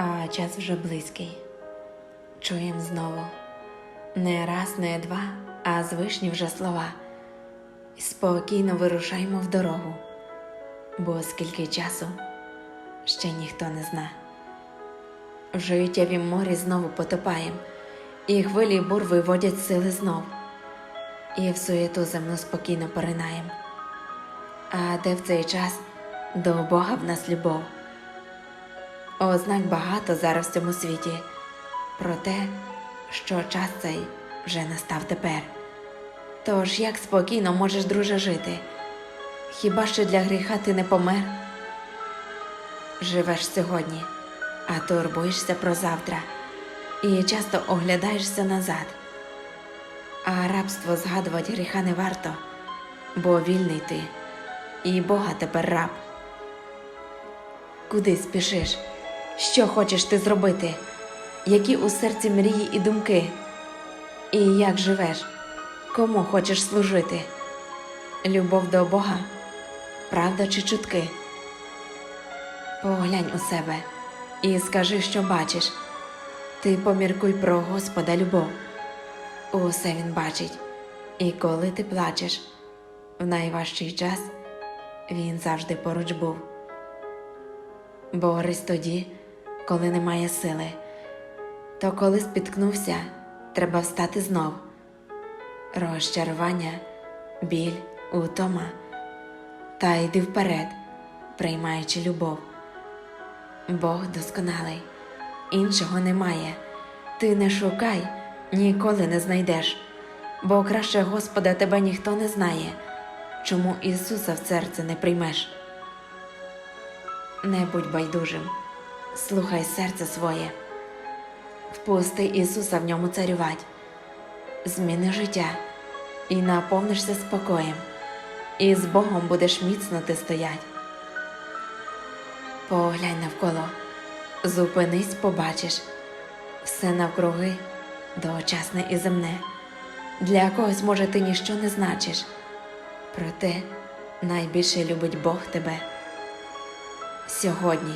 а час вже близький. Чуєм знову не раз, не два, а звишні вже слова. І спокійно вирушаємо в дорогу, бо скільки часу ще ніхто не зна. В життєвім морі знову потопаєм, і хвилі бур виводять сили знов, і в суєту земну спокійно поринаєм. А де в цей час до Бога в нас любов. Ознак багато зараз в цьому світі про те, що час цей вже настав тепер. Тож як спокійно можеш, друже, жити? Хіба що для гріха ти не помер? Живеш сьогодні, а турбуєшся про завтра і часто оглядаєшся назад. А рабство згадувати гріха не варто, бо вільний ти, і Бога тепер раб. Куди спішиш? Що хочеш ти зробити? Які у серці мрії і думки? І як живеш? Кому хочеш служити? Любов до Бога, правда чи чутки? Поглянь у себе і скажи, що бачиш. Ти поміркуй про Господа любов. Усе він бачить, і коли ти плачеш, в найважчий час він завжди поруч був. Борись тоді, коли немає сили, то коли спіткнувся, треба встати знов. Розчарування, біль, утома, та йди вперед, приймаючи любов. Бог досконалий, іншого немає. Ти не шукай, ніколи не знайдеш, бо краще Господа тебе ніхто не знає, чому Ісуса в серце не приймеш. Не будь байдужим, слухай серце своє, впусти Ісуса в ньому царювать, зміни життя. І наповнишся спокоєм, і з Богом будеш міцно ти стоять. Поглянь навколо, зупинись, побачиш. Все навкруги догочасне і земне. Для когось, може, ти ніщо не значиш, проте найбільше любить Бог тебе. Сьогодні,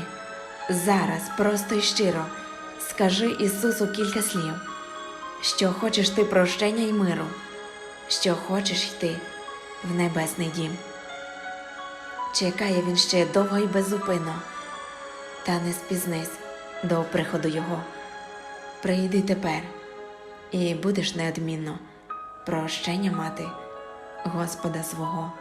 зараз, просто й щиро скажи Ісусу кілька слів, що хочеш ти прощення й миру, що хочеш йти в небесний дім. Чекає він ще довго й беззупинно, та не спізнись до приходу Його. Прийди тепер, і будеш неодмінно прощення мати Господа свого.